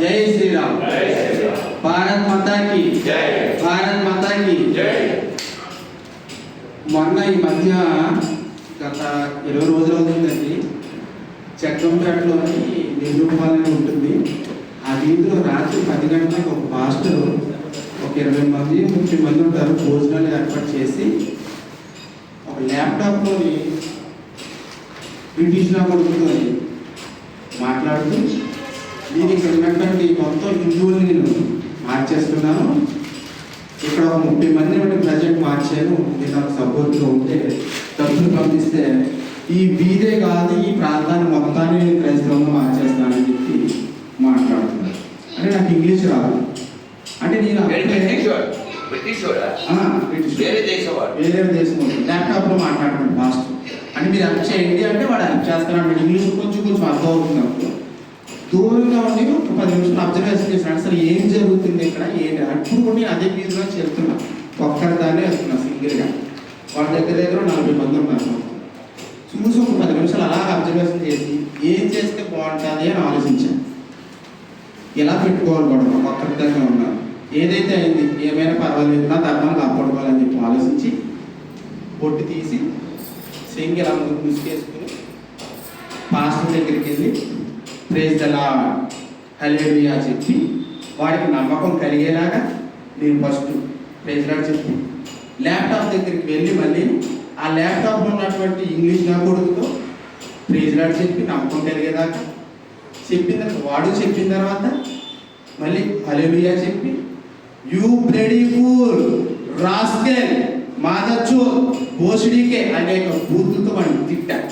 జై శ్రీరామ్. భారత్ మాతాకి. భారత్ మాతాకి. మొన్న ఈ మధ్య గత ఇరవై రోజులు అవుతుందండి. చక్రంపేటలోని నెల్లూరు ఉంటుంది. ఆ వీధిలో రాత్రి పది గంటలకు ఒక మాస్టర్ ఒక ఇరవై మంది ముప్పై మంది ఉంటారు. భోజనాలు ఏర్పాటు చేసి ఒక ల్యాప్టాప్లోని బ్రిటిష్ కొడుకుతో మాట్లాడుతూ నేను ఇక్కడ ఉన్నటువంటి మొత్తం హిందువుల్ని నేను మార్చేస్తున్నాను. ఇక్కడ ఒక ముప్పై మంది ప్రజెంట్ మార్చాను నేను నాకు సపోర్ట్గా ఉంటే డబ్బులు పంపిస్తే ఈ వీధే కాదు ఈ ప్రాంతాన్ని మొత్తాన్ని నేను క్రైస్తవంగా మార్చేస్తానని చెప్పి మాట్లాడుతున్నాను అంటే నాకు ఇంగ్లీష్ రాదు. అంటే నేను. వేరే దేశం ల్యాప్టాప్లో మాట్లాడుతున్నాడు ఫాస్ట్. అంటే మీరు హెల్ప్ చేయండి అంటే వాడు హెల్ప్ చేస్తున్నాడు ఇంగ్లీష్ కొంచెం కొంచెం అర్థం అవుతుంది దూరంగా ఉండి ఒక పది నిమిషాలు అబ్జర్వేషన్ ఫ్రెండ్స్ అసలు ఏం జరుగుతుంది ఇక్కడ? ఏంటి అప్పుడు కూడా నేను అదే వీధిలో చెప్తున్నా ఒక్కరి దాన్ని వెళ్తున్నా సింగిల్గా వాళ్ళ దగ్గర దగ్గర నలభై మంది ఉన్నారు. చూసి ఒక పది నిమిషాలు అలా అబ్జర్వేషన్ చేసి ఏం చేస్తే బాగుంటుంది అని ఆలోచించాను. ఎలా పెట్టుకోవాలి కూడా ఒక్కరిద్దరిగా ఉన్నాను. ఏదైతే అయింది ఏమైనా పర్వాలేదు నా ధర్మాన్ని కాపాడుకోవాలని చెప్పి ఆలోచించి బొట్టు తీసి సింగిల్ అమ్మ ముందు ముసుకేసుకుని పాస్టర్ దగ్గరికి వెళ్ళి ప్రేజ్ దలా హలేలుయా చెప్పి వాడికి నమ్మకం కలిగేలాగా నేను ఫస్ట్ ప్రేజ్ లాడ్ చెప్పి. ల్యాప్టాప్ దగ్గరికి వెళ్ళి మళ్ళీ ఆ ల్యాప్టాప్లో ఉన్నటువంటి ఇంగ్లీష్ నా కొడుకుతో ప్రేజ్ చెప్పి నమ్మకం కలిగేదాకా చెప్పిన తర్వాత వాడు చెప్పిన తర్వాత మళ్ళీ హల్లెలూయా చెప్పి యూ బ్లడీ ఫూల్ రాస్కెల్ మాదచ్చు భోషుడికే అనేక బూతులతో వాడిని తిట్టారు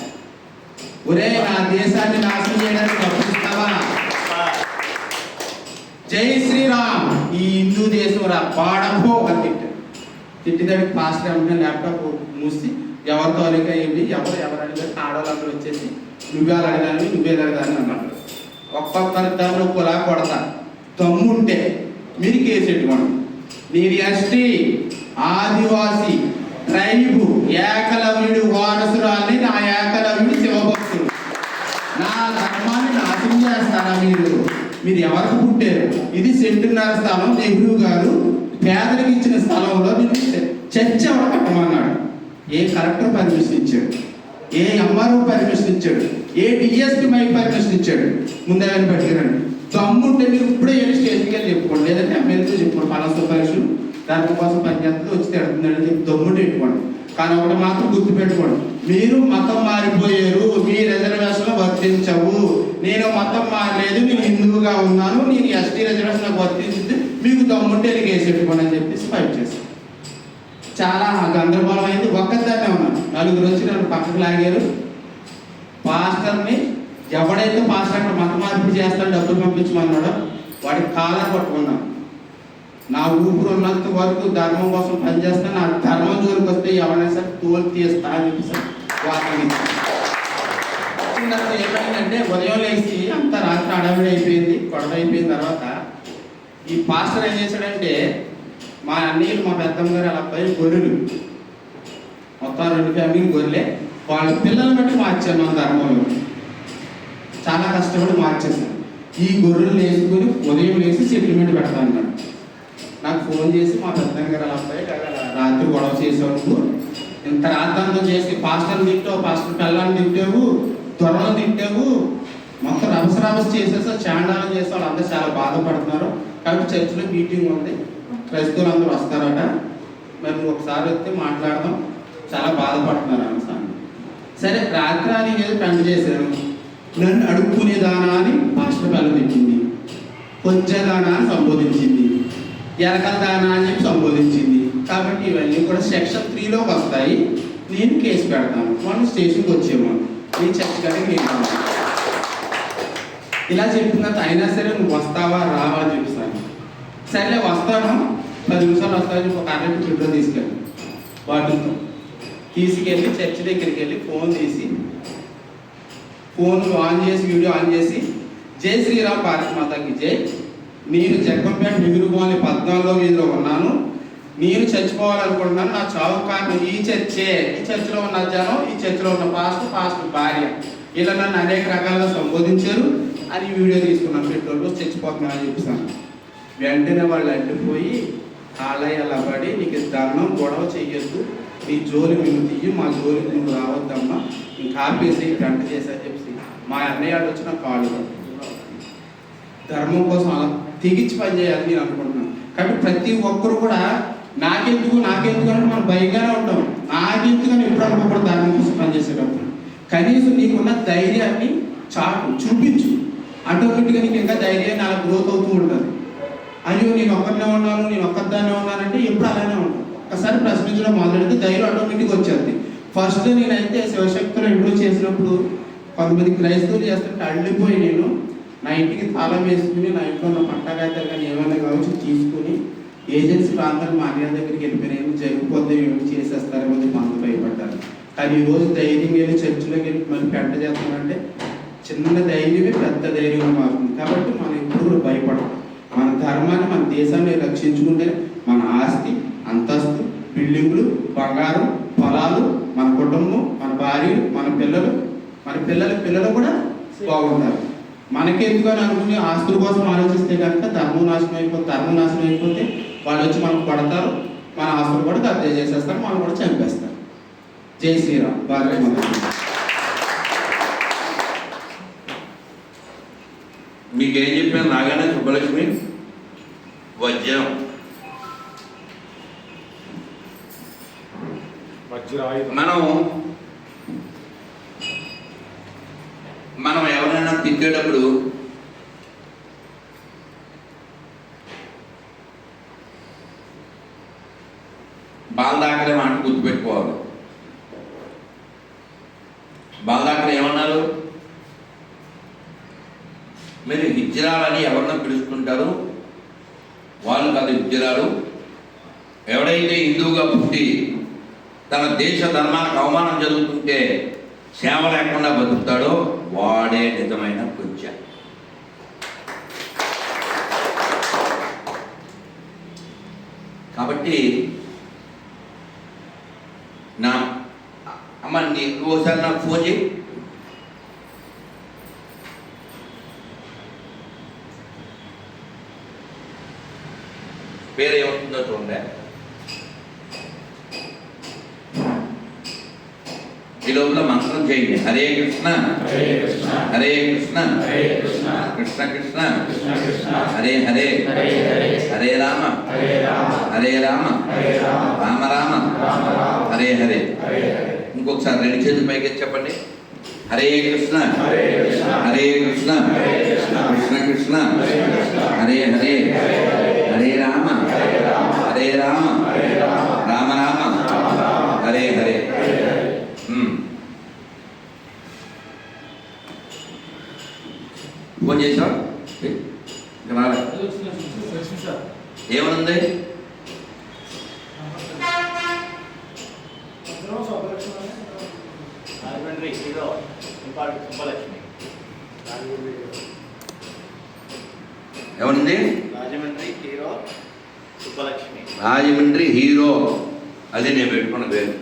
ఒరే నా దేశాన్ని నాశనం చేయడానికి తప్పిస్తావా జై శ్రీరామ్. ఈ హిందూ దేశం రా పాడపో అని తిట్టా తిట్టిదానికి ఫాస్ట్ వెంటనే ల్యాప్టాప్ మూసి ఎవరితో అడిగా ఏంటి ఎవరు ఎవరు అడిగా ఆడవాళ్ళందరూ వచ్చేసి నువ్వే అడగదాన్ని నువ్వే అడగదాన్ని అన్నారు ఒక్కొక్కరి దాంట్లో కులా కొడతా. తమ్ముంటే మీరు కేసు పెట్టుకోండి మీరు ఎస్టీ ఆదివాసి ట్రైబు ఏకలవ్యుడు వారసురాల్ని నా ఏకలవ్యుడు శివభక్తుడు. నా ధర్మాన్ని నాశనం చేస్తారా మీరు? మీరు ఎవరికి పుట్టారు? ఇది సెంటున్నర స్థలం నెహ్రూ గారు పేదలకు ఇచ్చిన స్థలంలో మీరు చర్చ ఎవరు కట్టమన్నాడు ఏ కలెక్టర్ పర్మిషన్ ఇచ్చాడు? ఏ ఎంఆర్ఓ పర్మిషన్ ఇచ్చాడు? ఏ డిఎస్పి మై పర్మిషన్ ఇచ్చాడు? ముందే ఆయన పట్టుకురండి. తమ్ముంటే మీరు ఇప్పుడే వెళ్ళి స్టేషన్కి వెళ్ళి చెప్పుకోండి. లేదంటే ఎమ్మెల్యేతో చెప్పుకోండి. పలాస పరీక్షలు దానికోసం పనిచేస్తుంది వచ్చి తిడుతుందని చెప్పి తమ్ముడు పెట్టుకోండి. కానీ ఒకటి మాత్రం గుర్తు పెట్టుకోండి మీరు మతం మారిపోయారు మీ రిజర్వేషన్లు వర్తించవు. నేను మతం మారలేదు నేను హిందువుగా ఉన్నాను నేను ఎస్టీ రిజర్వేషన్ వర్తించింది మీకు దమ్ముంటే వెళ్ళి కేసు పెట్టుకోండి అని చెప్పేసి ఫైట్ చేశాను చాలా గందరగోళం అయింది. ఒక్కదాన్నే ఉన్నాను. నలుగురు వచ్చి నన్ను పక్కకు లాగారు. పాస్టర్ని ఎవడైతే పాస్టర్ అక్కడ మత మార్పు చేస్తాడో డబ్బులు పంపించమన్నాడో వాడికి కాలర్ పట్టుకున్నాను. నా ఊపిరి ఉన్నంత వరకు ధర్మం కోసం పనిచేస్తాను. నా ధర్మం జోలికి వస్తే ఎవరైనా సరే తోలు తీస్తా అని చెప్పి వాకింగ్. ఏమైందంటే ఉదయం లేచి అంత రాత్రి అడవిడి అయిపోయింది గొడవ అయిపోయిన తర్వాత ఈ పాస్టర్ ఏం చేశాడంటే మా అన్నయ్యలు మా పెద్దమ్మ గారు అలా పై గొర్రెలు. మొత్తం రెండు ఫ్యామిలీ గొర్రెలే. వాళ్ళ పిల్లలు బట్టి మార్చాను మన ధర్మంలో. చాలా కష్టపడి మార్చేసాను ఈ గొర్రెలు వేసుకొని ఉదయం లేచి సెటిల్మెంట్ పెడతా అన్నాడు. నాకు ఫోన్ చేసి మా పెద్దమ్మ గారు అలా అబ్బాయి రాత్రి గొడవ చేసావు ఇంత రాత్రంతో చేసి పాస్టర్ తిట్టావు పాస్టర్ పిల్లల్ని తిట్టావు త్వరలో తిట్టావు మొత్తం రభస రభస చేసేసా చాండాలం చేసే వాళ్ళు అందరూ చాలా బాధపడుతున్నారు. కాబట్టి చర్చిలో మీటింగ్ ఉంది. క్రైస్తవులు అందరూ వస్తారట. మరి ఒకసారి వస్తే మాట్లాడదాం. చాలా బాధపడుతున్నారు అనుసారి సరే రాత్రి అని ఏదో పెంట చేశాను నన్ను అడుక్కునేదానా అని పాస్టర్ పిల్లలు తిట్టింది. కొంచెదానా అని సంబోధించింది. ఎరకల దానా అని చెప్పి సంబోధించింది. కాబట్టి ఇవన్నీ కూడా సెక్షన్ త్రీలోకి వస్తాయి. నేను కేసు పెడతాను. మనం స్టేషన్కి వచ్చేమో. నేను చర్చ్ నేను ఇలా చెప్పిన అయినా సరే నువ్వు వస్తావా? రావా అని చెప్పిస్తాను సరేలే వస్తాను. పది నిమిషాలు వస్తాను ఒక అరటి ఫిల్టర్ తీసుకెళ్ళి వాటితో తీసుకెళ్ళి చర్చ్ దగ్గరికి వెళ్ళి ఫోన్ తీసి ఫోన్ ఆన్ చేసి వీడియో ఆన్ చేసి జై శ్రీరామ్ భారత్ మాతాకి జై. నేను జగ్గంపేట మిగులుకోని పద్నాలుగో వీధిలో ఉన్నాను. నేను చచ్చిపోవాలనుకుంటున్నాను నా చావు కారణం ఈ చర్చే ఈ చర్చిలో ఉన్న జనం ఈ చర్చిలో ఉన్న పాస్ట్ పాస్ట్ భార్య. ఇలా నన్ను అనేక రకాలుగా సంబోధించారు. అని వీడియో తీసుకున్నాను పెట్రోల్ చచ్చిపోతున్నానని చెప్పాను వెంటనే వాళ్ళు అడ్డిపోయి ఆలయాలు అలా పడి నీకు దండం గొడవ చెయ్యొద్దు. నీ జోలి మేము తీయి మా జోలి నువ్వు రావద్దమ్మా. ఇంక ఆపేసి గంట చేసా చెప్పి మా అన్నయ్య వాళ్ళు వచ్చిన కాళ్ళు. ధర్మం కోసం అలా తెగించి పనిచేయాలని నేను అనుకుంటున్నాను. కాబట్టి ప్రతి ఒక్కరు కూడా నాకెందుకు నాకెందుకు అంటే మనం భయంగానే ఉంటాం. నాకెందుకు అని ఎప్పుడు అనుకోకూడదు దాని కోసం పనిచేసేటప్పుడు కనీసం నీకున్న ధైర్యాన్ని చాటు చూపించు. ఆటోమేటిక్గా నీకు ఇంకా ధైర్యాన్ని నాకు గ్రోత్ అవుతూ ఉంటుంది. అయ్యో నేను ఒక్కరినే ఉన్నాను నేను ఒక్కదాన్నే ఉన్నానంటే ఎప్పుడు అలానే ఉంటాను ఒకసారి ప్రశ్నించడం మొదలెడితే ధైర్యం ఆటోమేటిక్గా వచ్చేది. ఫస్ట్ నేనైతే శివశక్తులు ఇంట్లో చేసినప్పుడు కొంతమంది క్రైస్తవులు చేస్తుంటే అల్లిపోయి నేను నా ఇంటికి తాళం వేసుకుని నా ఇంట్లో ఉన్న పట్టాగాయతలు కానీ ఏమైనా కావచ్చు తీసుకుని ఏజెన్సీ ప్రాంతాలు మా అన్నయ్య దగ్గరికి వెళ్ళిపోయిన జరుగుపోతే ఏమి చేసేస్తారేమో అని మందు భయపడ్డారు. కానీ ఈ రోజు ధైర్యం వెళ్ళి చర్చిలోకి వెళ్ళి మనం పెంట చేస్తామంటే చిన్న ధైర్యమే పెద్ద ధైర్యంగా మారుతుంది. కాబట్టి మనం ఎప్పుడు భయపడం మన ధర్మాన్ని మన దేశాన్ని రక్షించుకుంటే మన ఆస్తి అంతస్తు బిల్డింగులు బంగారం పొలాలు మన కుటుంబం మన భార్యలు మన పిల్లలు మన పిల్లల పిల్లలు కూడా బాగుంటారు. మనకెందుకని అనుకుని ఆస్తుల కోసం ఆలోచిస్తే కనుక ధర్మం నాశనం అయిపోతే ధర్మం నాశనం అయిపోతే వాళ్ళు వచ్చి మనకు పడతారు మన ఆస్తులు కూడా కబ్జా చేసేస్తారు మనం కూడా చంపేస్తారు. జై శ్రీరామ్ మాత. మీకేం చెప్పాను నాగానే సుబ్బలక్ష్మి? వజ్రం. మనం మనం ఎవరైనా తిట్టేటప్పుడు బాలదాకరే మాట గుర్తుపెట్టుకోవాలి. బాలదాకరే ఏమన్నారు? మీరు హిజ్రాలని ఎవరినో పిలుస్తుంటారు వాళ్ళు కాదు హిజ్రాలు ఎవడైతే హిందువుగా పుట్టి తన దేశ ధర్మానికి అవమానం జరుగుతుంటే సేవ లేకుండా బతుకుతాడో వాడే నిజమైన కొంచెం కాబట్టి నా అమ్మ నీ ఓసారి నాకు ఫోన్ చేయి. పేరు ఏమవుతుందో చూడండి. ఈ లోపల మంత్రం చేయండి. హరే కృష్ణ. హరే కృష్ణ. హరే కృష్ణ. కృష్ణ. హరే హరే. హరే రామ. హరే రామ. రామ. రామ. హరే హరే. ఇంకొకసారి రెండు చేతులు పైకి చెప్పండి. హరే కృష్ణ. హరే కృష్ణ. హరే కృష్ణ. కృష్ణ. హరే హరే హరే. రామ. హరే రామ. హరే రామ. హరే రామ. హరే హరే. ఫోన్ రాలే ఏమనుంది రాజమండ్రి హీరో ఇంపాడు సుబ్బలక్ష్మి ఏమనుంది రాజమండ్రి హీరో సుబ్బలక్ష్మి రాజమండ్రి హీరో అది నేను పెట్టుకున్న పేరు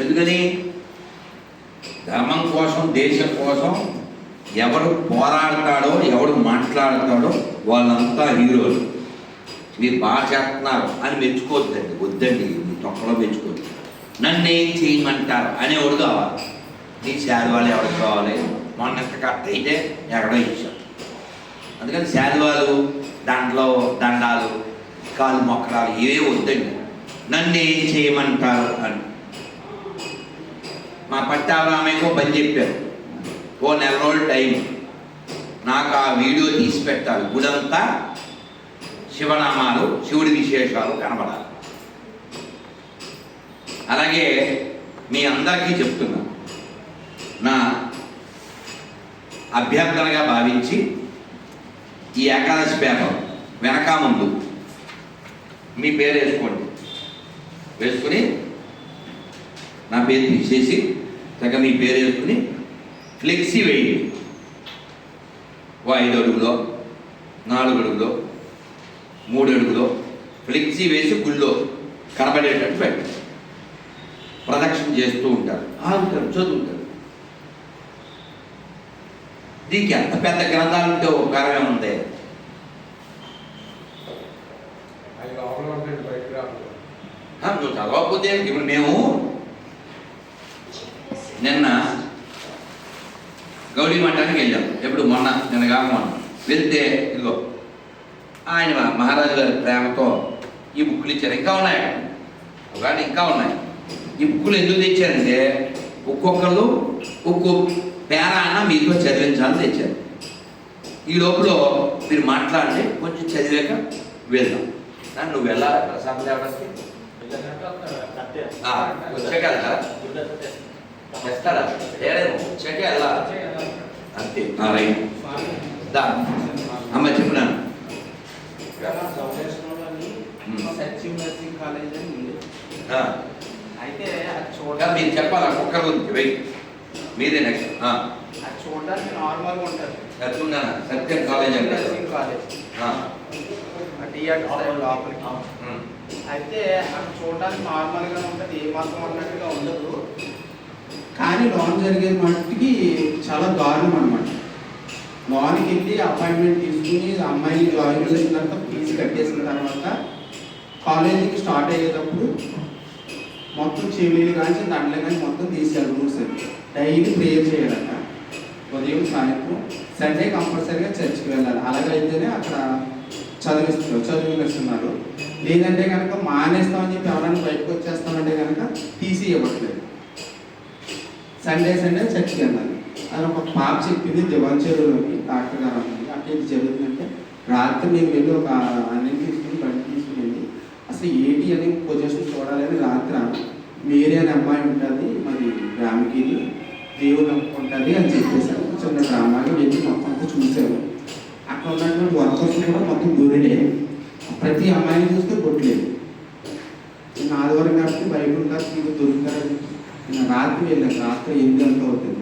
ఎందుకని? ధర్మం కోసం దేశం కోసం ఎవడు పోరాడతాడో ఎవడు మాట్లాడతాడో వాళ్ళంతా హీరోలు. మీరు బాగా చేస్తున్నారు అని మెచ్చుకోవద్దండి వద్దండి మీ తొక్కలో మెచ్చుకోవద్దు. నన్ను ఏం చేయమంటారు అనేవాడు కావాలి. నీ శాలువాలు ఎవరికి కావాలి? మొన్న కట్ట అయితే ఎక్కడో ఇచ్చాం అందుకని శాలువాలు దాంట్లో దండాలు కాలు మొక్కడాలు ఇవే వద్దండి. నన్ను ఏం చేయమంటారు అని. మా పట్టాభరామయ్యకో పని చెప్పారు. ఓ నెల రోజులు టైం. నాకు ఆ వీడియో తీసి పెట్టాలి. గుడంతా శివనామాలు శివుడి విశేషాలు కనబడాలి. అలాగే మీ అందరికీ చెప్తున్నా. నా అభ్యర్థనగా భావించి ఈ ఏకాదశి పేపర్ వెనక ముందు మీ పేరు వేసుకోండి. వేసుకుని నా పేరు తీసేసి చక్కగా మీ పేరు వేసుకుని ఫ్లెక్సీ వేయండి. ఓ ఐదు అడుగులో నాలుగు అడుగులో మూడు అడుగులో ఫ్లెక్సీ వేసి గుళ్ళో కనబడేటట్టు పెట్టండి. ప్రదక్షిణ చేస్తూ ఉంటారు. ఆగుతారు చదువుతారు. దీనికి ఎంత పెద్ద గ్రంథాలు ఉంటే ఉపకారం ఏముంది అది లోపల ఉంటుంది బయటకు రాదు ఆ, నువ్వు చదవకపోతే ఇప్పుడు మేము నిన్న గౌరీ మఠానికి వెళ్ళాం. ఎప్పుడు? మొన్న నిన్న కాక మొన్న. వెళ్తే ఇదిగో ఆయన మహారాజు గారి ప్రేమతో ఈ బుక్కులు ఇచ్చారు. ఇంకా ఉన్నాయి ఒకవేళ ఇంకా ఉన్నాయి. ఈ బుక్కులు ఎందుకు తెచ్చారంటే ఒక్కొక్కళ్ళు ఒక్కో పేర అన్న మీతో చదివించాలని తెచ్చారు. ఈ లోపల మీరు మాట్లాడితే కొంచెం చదివాక వెళ్దాం. నాన్న, నువ్వు వెళ్ళాలి? ప్రసాద్ లేవడానికి సత్య ఆ, వచ్చాక వెళ్తారా గుడ్డ సత్య వస్తాడా ఏడేమో. వచ్చాక వెళ్ళాలి అంతే. రైట్. దా. అమ్మ చెప్పు నాన్న. సచివ్ నర్సింగ్ కాలేజ్ అని ఉంది. ఆ, అయితే అది ఇంకా చూడడానికి మీరు చెప్పాలి? ఒక్కొక్కరి గురించి. వెయిట్ మీరే నెక్స్ట్ చూడడానికి నార్మల్గా ఉంటుంది. చదువున్నాను సత్యం కాలేజ్ అంటే. Nursing college. లోపలికి. అయితే అక్కడ చూడడానికి నార్మల్గా ఉంటుంది ఏ మాత్రం అన్నట్టుగా ఉండదు. కానీ లోన్ జరిగే మట్టికి చాలా దారుణం అనమాట లోన్కి వెళ్ళి అపాయింట్మెంట్ తీసుకుని అమ్మాయిని జాయిన్ చేసిన తర్వాత ఫీజు కట్టేసిన తర్వాత కాలేజీకి స్టార్ట్ అయ్యేటప్పుడు మొత్తం చెవిలీలు కానీ దండలు కానీ మొత్తం తీసేయాలి రూల్స్ డైలీ ప్రేయర్ చేయాలట. ఉదయం సాయంత్రం సండే కంపల్సరీగా చర్చ్కి వెళ్ళాలి. అలాగైతేనే అక్కడ చదివిస్తున్నారు చదివిస్తున్నారు లేదంటే కనుక మానేస్తామని చెప్పి ఎవరైనా బయటకు వచ్చేస్తామంటే కనుక తీసి ఇవ్వట్లేదు. సండే సండే చర్చి వెళ్ళాలి. అది ఒక పాప చెప్పింది దివాంచేరులోని డాక్టర్ గారు అన్నది. అక్కడ జరుగుతుందంటే రాత్రి నేను వెళ్ళి ఒక అన్నం తీసుకుని బండి తీసుకుని వెళ్ళి అసలు ఏంటి అని పొజిషన్ చూడాలని రాత్రి మేరీ అనే అమ్మాయి ఉంటుంది మరి గ్రామకి దేవుడు ఉంటుంది అని చెప్పేసాను చిన్న డ్రామాగా వెళ్ళి మొత్తం అంతా చూసాము అక్కడ ఉన్నటువంటి వర్కర్స్ కూడా మొత్తం గొర్రెలే ప్రతి అమ్మాయిని చూస్తే కొట్టలేదు. నా ఆదివారం కాబట్టి బయట ఉంటారు నీకు దొరుకుతారని నేను రాత్రి వెళ్ళాను. రాత్రి ఎనిమిది గంటలు అవుతుంది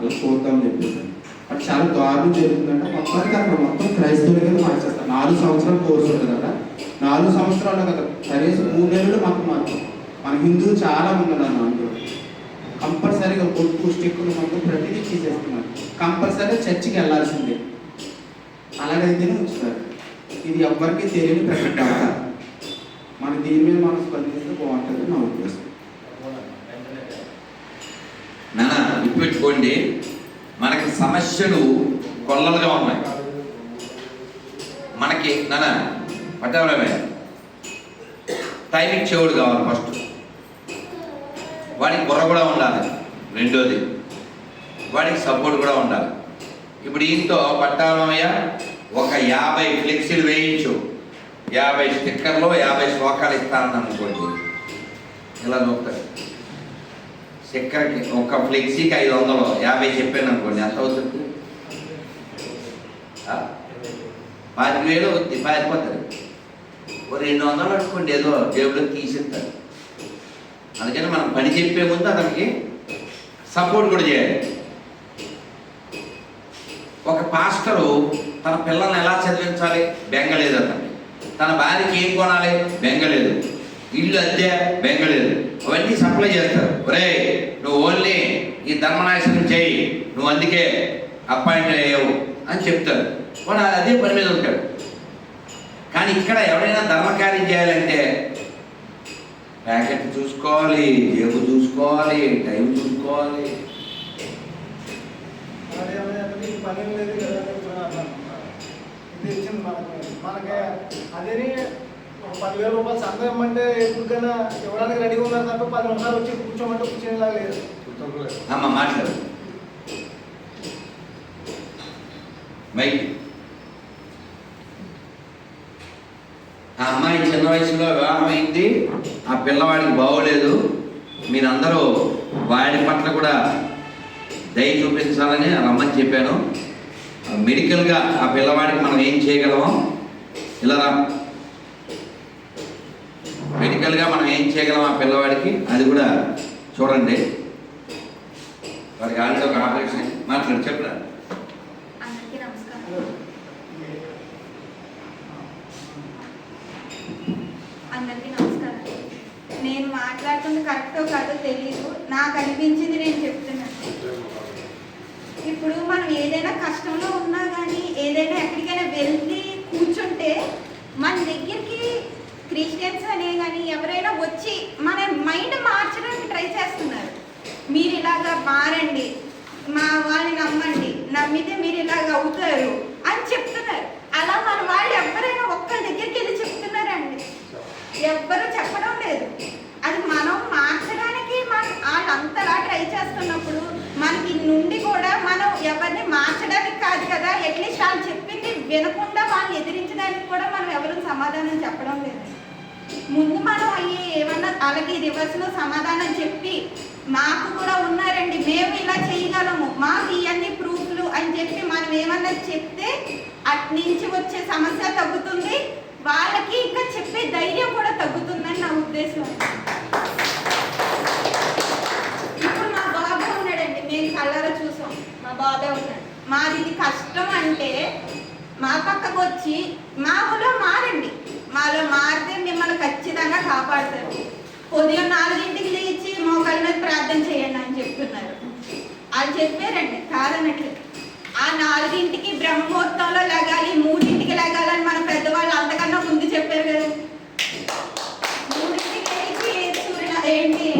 అలా చూద్దామని చెప్పేసాను అది చాలా దారుణం జరుగుతుందంటే. మొత్తానికి అక్కడ మొత్తం క్రైస్తవులుగా మార్చేస్తారు. నాలుగు సంవత్సరాలు కోర్సు ఉంటుంది కదా. నాలుగు సంవత్సరాలు కదా. కనీసం మూడు నెలలు మాకు మాత్రం. మన హిందువు చాలా ఉన్నారు అన్న అందులో. కంపల్సరీగా కొట్టు స్టిక్కులు మొత్తం ప్రతిదీ తీసేస్తున్నారు. కంపల్సరీ చర్చికి వెళ్ళాల్సిందే. అలాగైతేనే ఉంచుతారు. ఇది ఎవ్వరికీ తెలియని ప్రకటన మన దీని మీద మనం స్పందిస్తే బాగుంటుంది నా ఉద్దేశం. నాన్న గుర్తుపెట్టుకోండి. మనకి సమస్యలు కొల్లలుగా ఉన్నాయి. మనకి నాన్న పట్టవరమే టైం ఇచ్చేవాడు కావాలి ఫస్ట్. వాడికి బుర్ర కూడా ఉండాలి రెండోది. వాడికి సపోర్ట్ కూడా ఉండాలి. ఇప్పుడు ఈయనతో పట్టాలమయ్య ఒక యాభై ఫ్లెక్సీలు వేయించు. యాభై స్టిక్కర్లు యాభై శ్లోకాలు ఇస్తానని అనుకోండి. ఇలా నొక్కారు స్టిక్కర్కి ఒక ఫ్లెక్సీకి ఐదు వందలు. యాభై చెప్పాను అనుకోండి. ఎంత అవుతుంది? పాతిక వేలు అవుతుంది పారిపోతుంది ఓ రెండు వందలు అనుకోండి. ఏదో జేబులో తీసిస్తారు. అందుకని మనం పని చెప్పే ముందు అతనికి సపోర్ట్ కూడా చేయాలి. ఒక పాస్టరు తన పిల్లల్ని ఎలా చదివించాలి? బెంగలేదు అతనికి తన భార్యకి ఏం కొనాలి? బెంగలేదు ఇల్లు అద్దె బెంగలేదు అవన్నీ సప్లై చేస్తారు. ఒరే నువ్వు ఓన్లీ ఈ ధర్మనాశనం చేయి. నువ్వు అందుకే అపాయింట్ అయ్యావు అని చెప్తారు. వాడు అదే పని మీద ఉంటాడు. కానీ ఇక్కడ ఎవరైనా ధర్మకార్యం చేయాలంటే ప్యాకెట్ చూసుకోవాలి జేబు చూసుకోవాలి టైం చూసుకోవాలి. పని లేదు కదా ఇది ఇచ్చింది మనకి మనకి అదేని ఒక పదివేల రూపాయలు సంఘం ఇవ్వమంటే ఎప్పుడికైనా ఇవ్వడానికి రెడీగా ఉన్నారు తప్ప పది నిమిషాలు వచ్చి కూర్చోమంటే కూర్చునేలా లేదు. అమ్మ మాట్లాడు. మైక్. ఆ అమ్మాయి చిన్న వయసులో వివాహం అయింది. ఆ పిల్లవాడికి బాగోలేదు. మీరందరూ వాడి పట్ల కూడా దయ చూపించాలని రమ్మని చెప్పాను. మెడికల్గా ఆ పిల్లవాడికి మనం ఏం చేయగలము? ఇలా మెడికల్గా మనం ఏం చేయగలం ఆ పిల్లవాడికి? అది కూడా చూడండి. వారికి ఆల్రెడీ ఒక ఆపరేషన్ మాట్లాడు చెప్పరా. అందరికీ నమస్కారం. అందరికీ నమస్కారం. నేను మాట్లాడుతుంది కరెక్టో కాదో తెలియదు నాకు అనిపించింది నేను చెప్తున్నాను ఇప్పుడు మనం ఏదైనా కష్టంలో ఉన్నా కానీ ఏదైనా ఎక్కడికైనా వెళ్ళి కూర్చుంటే మన దగ్గరికి క్రిస్టియన్స్ అనే కానీ ఎవరైనా వచ్చి మన మైండ్ మార్చడానికి ట్రై చేస్తున్నారు. మీరు ఇలాగా మారండి మా వాళ్ళని నమ్మండి నమ్మితే మీరు ఇలాగ అవుతారు అని చెప్తున్నారు. అలా మన వాళ్ళు ఎవరైనా ఒక్కరి దగ్గరికి వెళ్ళి చెప్తున్నారండి. ఎవ్వరు చెప్పడం లేదు. అది మనం మార్చడానికి మన వాళ్ళంతలా ట్రై చేస్తున్నప్పుడు నుండి కూడా మనం ఎవరిని మార్చడానికి కాదు కదా. అట్లీస్ట్ వాళ్ళు చెప్పింది వినకుండా వాళ్ళని ఎదిరించడానికి కూడా మనం ఎవరు సమాధానం చెప్పడం లేదు. ముందు మనం అవి ఏమన్నా వాళ్ళకి రివర్స్లో సమాధానం చెప్పి మాకు కూడా ఉన్నారండి మేము ఇలా చేయగలము మాకు ఇవన్నీ ప్రూఫ్లు అని చెప్పి మనం ఏమన్నా చెప్తే అటు నుంచి వచ్చే సమస్య తగ్గుతుంది. వాళ్ళకి ఇంకా చెప్పే ధైర్యం కూడా తగ్గుతుందని నా ఉద్దేశం ఇప్పుడు మా బాబే ఉన్నాడండి మేము కళ్ళారా చూసాం మా బాబే ఉన్నాడు. మాది ఇది కష్టం అంటే మా పక్కకు వచ్చి మా ఊళ్ళో మారండి. మాలో మారితే మిమ్మల్ని ఖచ్చితంగా కాపాడుతారు. ఉదయం నాలుగింటికి లేచి మోకాళ్ళ మీద ప్రార్థన చేయండి అని చెప్తున్నారు. అది చెప్పారండి కాదనట్లేదు. ఆ నాలుగింటికి బ్రహ్మముహూర్తంలో లగాలి మూడింటికి లగాలని మన పెద్దవాళ్ళు అంతకన్నా ముందు చెప్పారు కదా. మూడింటికి లేచి సూర్యుడు ఏంటి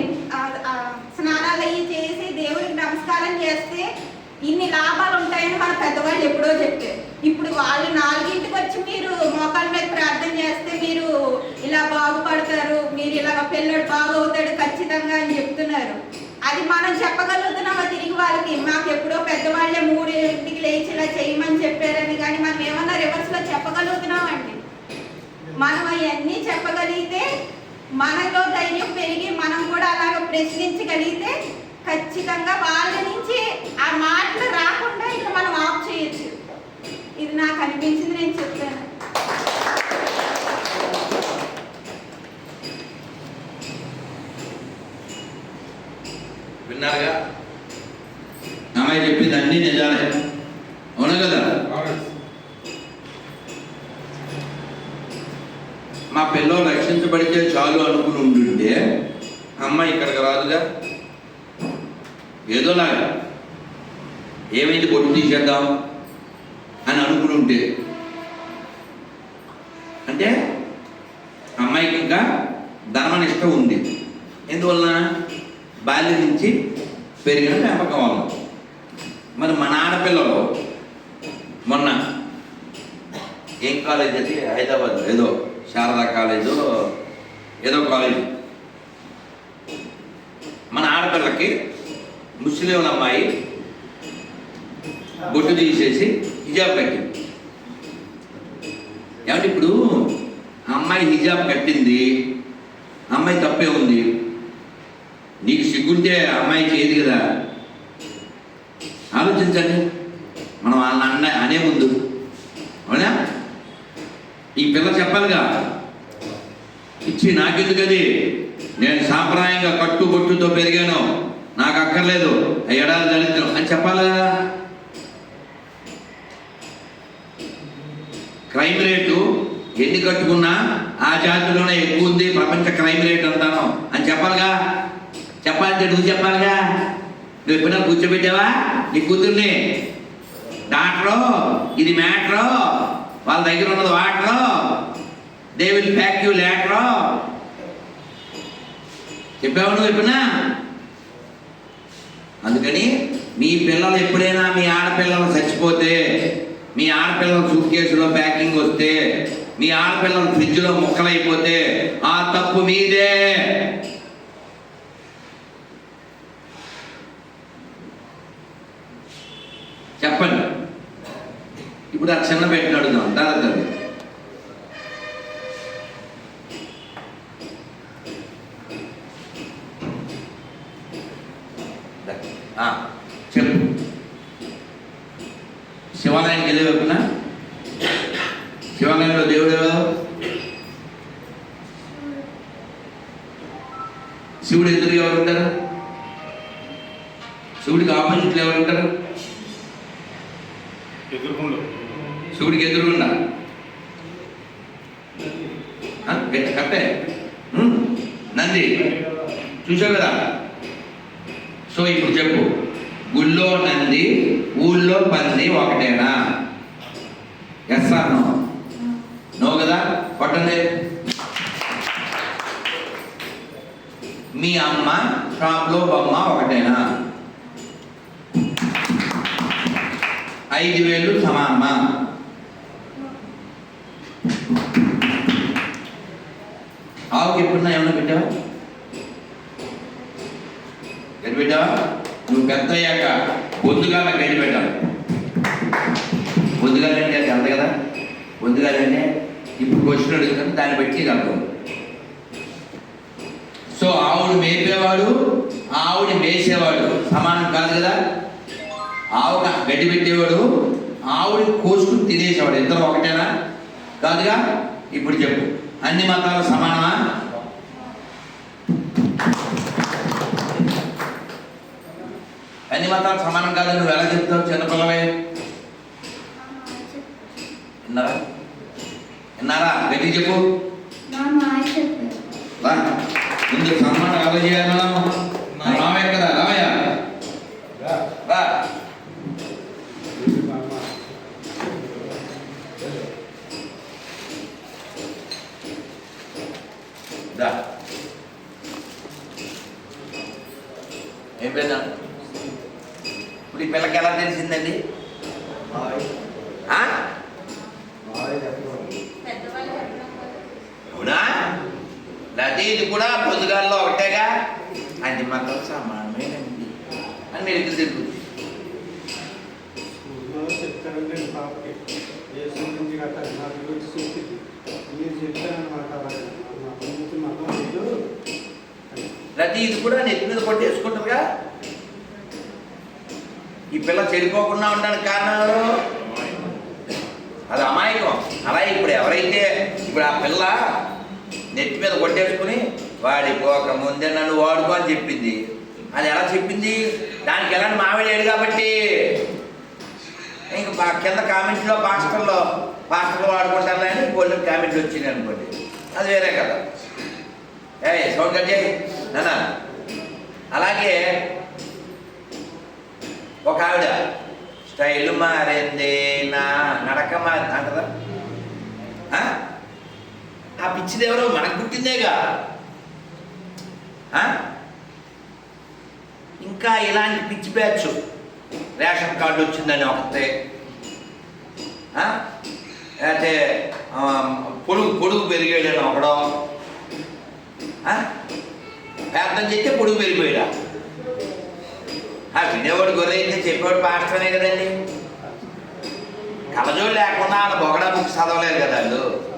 స్నానాలు అయ్యి చేసి దేవుడికి నమస్కారం చేస్తే ఇన్ని లాభాలు ఉంటాయని మన పెద్దవాళ్ళు ఎప్పుడో చెప్పారు. ఇప్పుడు వాళ్ళు నాలుగింటికి వచ్చి మీరు మోకాల మీద ప్రార్థన చేస్తే మీరు ఇలా బాగుపడతారు మీరు ఇలా పిల్లడు బాగవుతాడు ఖచ్చితంగా అని చెప్తున్నారు. అది మనం చెప్పగలుగుతున్నామా తిరిగి వాళ్ళకి. మాకు ఎప్పుడో పెద్దవాళ్ళే మూడింటికి లేచి ఇలా చేయమని చెప్పారని కానీ మనం ఏమన్నా రివర్స్లో చెప్పగలుగుతున్నామండి మనం అవన్నీ చెప్పగలిగితే మనలో ధైర్యం పెరిగి మనం కూడా అలాగ ప్రశ్నించగలిగితే ఖచ్చితంగా వాళ్ళ నుంచి ఆ మాటలు రాకుండా ఇక మనం ఆఫ్ చేయొచ్చు. ఇది నాకు అనిపించింది నేను చెప్పాను. విన్నారుగా? అమ్మాయి చెప్పింది అన్ని నిజాలే. అవునా కదా? మా పిల్లలు రక్షించబడితే చాలు అనుకుని ఉంటుంటే అమ్మాయి ఇక్కడికి రాదుగా? ఏదోలాగా ఏమైంది బొట్టు తీసేద్దాం అని అనుకుని ఉంటే అంటే అమ్మాయికి ఇంకా ధర్మనిష్ట ఉంది. ఎందువలన? బాల్యం నుంచి పెరిగిన పెంపకం వల్ల. మరి మన ఆడపిల్లలు మొన్న ఏం కాలేజ్ అది? హైదరాబాద్ ఏదో శారదా కాలేజు ఏదో కాలేజ్ మన ఆడపిల్లకి ముస్లింల అమ్మాయి బొట్టు తీసేసి హిజాబ్ కట్టింది. ఏమంటే ఇప్పుడు? అమ్మాయి హిజాబ్ కట్టింది. అమ్మాయి తప్పే ఉంది. నీకు సిగ్గుంటే అమ్మాయి చేయదు కదా. ఆలోచించండి. మనం వాళ్ళని అన్న అనే ముందు. అవునా? ఈ పిల్ల చెప్పాలిగా. ఇచ్చి నాకెందుకది? నేను సాంప్రదాయంగా కట్టుబొట్టుతో పెరిగాను. నాకు అక్కర్లేదు ఏడాది దళితులు. అని చెప్పాలా? క్రైమ్ రేటు ఎన్ని కట్టుకున్నా ఆ జాతిలోనే ఎక్కువ ఉంది. ప్రపంచ క్రైమ్ రేట్ అంటాను. అని చెప్పాలిగా? చెప్పాలంటే నువ్వు చెప్పాలిగా? నువ్వు ఎప్పుడైనా కూర్చోబెట్టావా? నీ కూతుర్ని? డాక్టరు? ఇది మ్యాటరు? వాళ్ళ దగ్గర ఉన్నది water? They will pack you later చెప్పావు నువ్వు ఎప్పుడైనా? అందుకని మీ పిల్లలు ఎప్పుడైనా మీ ఆడపిల్లలు చచ్చిపోతే మీ ఆడపిల్లల సూట్ కేసులో ప్యాకింగ్ వస్తే మీ ఆడపిల్లలు ఫ్రిడ్జ్లో ముక్కలైపోతే ఆ తప్పు మీదే. చెప్పండి. ఇప్పుడు ఆ చిన్న పెట్టిన తర్వాత దాదా తల్లి ఆ, చెప్పు శివాలయానికి వెళ్ళే వైపున? శివాలయంలో దేవుడు ఎవరు? శివుడు ఎదురు ఎవరు ఉంటారు? శివుడికి ఆపోజిట్లు ఎవరు ఉంటారు? ఎదుర్కొండు. శివుడికి గట్టి కట్టే నంది చూసావు కదా? సో ఇప్పుడు చెప్పు. గుళ్ళో నంది ఊళ్ళో పంది ఒకటేనా? ఎస్ ఆర్ నో నో కదా? కొట్టండి. మీ అమ్మ షాప్లో బొమ్మ ఒకటేనా? ఐదు వేలు సమానమా? ఆవుకి ఎప్పుడున్నా ఏమైనా పెట్టావా గడి పెట్టావా నువ్వు పెద్ద అయ్యాక బొద్దుగాల గడ్డి పెట్టాలి. బొద్దుగాలంటే అది అంత కదా? బొద్దుగాలంటే ఇప్పుడు క్వశ్చన్ అడుగుతాను దాన్ని బట్టి ఇది అర్థం. సో ఆవుని మేపేవాడు ఆవుని మేసేవాడు సమానం కాదు కదా? ఆవు గడ్డి పెట్టేవాడు ఆవుని కోసుకుని తినేసేవాడు. ఇద్దరు ఒకటేనా? కాదుగా? ఇప్పుడు చెప్పు. అన్ని మతాలు సమానమా? మతాలు సమానం కాదని నువ్వు ఎలా చెప్తావు? చిన్నపిల్లవే విన్నారా? విన్నారా? గట్టి చెప్పు. ముందు సన్మానం ఎలా చేయాలి మనం రావయ్య కదా రావయ్య రా దా ఏం పేదా ఇప్పుడు ఈ పిల్లకి ఎలా తెలిసిందండి ఆ? అవునా లేకపోతే ఇది కూడా పొద్దుగాల్లో ఒకటేగా అది మాత్రం సమానమేనండి అని మెరుగు తిరుగుతుంది చెప్తానండి పాపకి యేసు గురించి గట్రా నా మీరు చెప్పారనమాట మా గురించి మతం లేదు. ఇది కూడా నెత్తి మీద కొట్టేసుకుంటుందిగా ఈ పిల్ల చెడిపోకుండా ఉండడానికి కారణాలు అది అమాయకం. అలా ఇప్పుడు ఎవరైతే ఇప్పుడు ఆ పిల్ల నెత్తి మీద కొట్టేసుకుని వాడిపోక ముందే నన్ను వాడుకో అని చెప్పింది. అది ఎలా చెప్పింది? దానికి ఎలాంటి మావిడేడు కాబట్టి. ఇంక కింద కామెంట్లో పాస్టర్లో పాస్టర్లు వాడుకుంటారు అని కొన్ని కామెంట్లు వచ్చింది అనుకోండి. అది వేరే కదా. ఏ సౌండ్ కట్ చేయి. అలాగే ఒక ఆవిడ స్టైల్ మారింది నా నడక మారింది అంటదా? ఆ? పిచ్చిది ఎవరో మనకు పుట్టిందేగా? ఇంకా ఇలాంటి పిచ్చి బ్యాచ్ రేషన్ కార్డు వచ్చిందని ఒకతే. ఆ? లేకపోతే పొడుగు పొడుగు పెరిగాడని ఒకడం. ఆ? ప్రార్థన చేస్తే పొడుగు పెరిగిపోయాడా. ఆ వినేవాడు గొర్రె అయితే చెప్పేవాడు పాస్టర్నే కదండి. కలజోడు లేకుండా వాళ్ళ బొగడా బుక్ చదవలేరు కదా వాళ్ళు.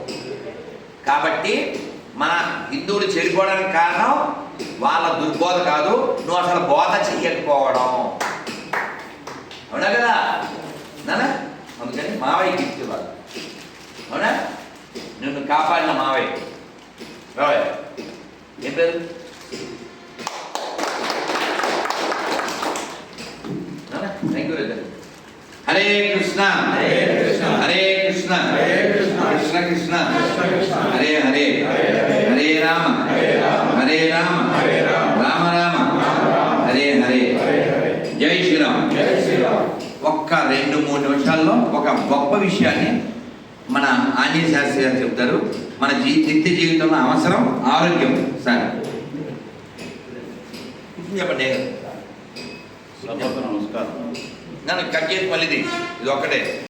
కాబట్టి మన హిందువులు చెడిపోవడానికి కారణం వాళ్ళ దుర్బోధ కాదు నువ్వు అసలు బోధ చెయ్యకపోవడం. అవునా కదా నానా అందుకని మావయ్య గిఫ్ట్ ఇవ్వాలి అవునా నిన్ను కాపాడిన మావయ్య రావయ్య ఏం పేరు థ్యాంక్ యూ హరే కృష్ణ హరే కృష్ణ. హరే కృష్ణ హరే కృష్ణ. కృష్ణ కృష్ణ కృష్ణ. హరే హరే హరే హరే. హరే రామ హరే రామ. హరే రామ హరే రామ. రామ రామ రామ రామ. హరే హరే హరే హరే జై శ్రీరామ్ జై శ్రీరామ్ ఒక్క రెండు మూడు నిమిషాల్లో ఒక గొప్ప విషయాన్ని మన ఆంజనేయ శాస్త్రి గారు చెప్తారు. మన జీ నిత్య జీవితంలో అవసరం ఆరోగ్యం సార్. చెప్పండి. నమస్కారం. నన్ను కట్ చేసి మళ్ళీ ఇది ఒక్కటే.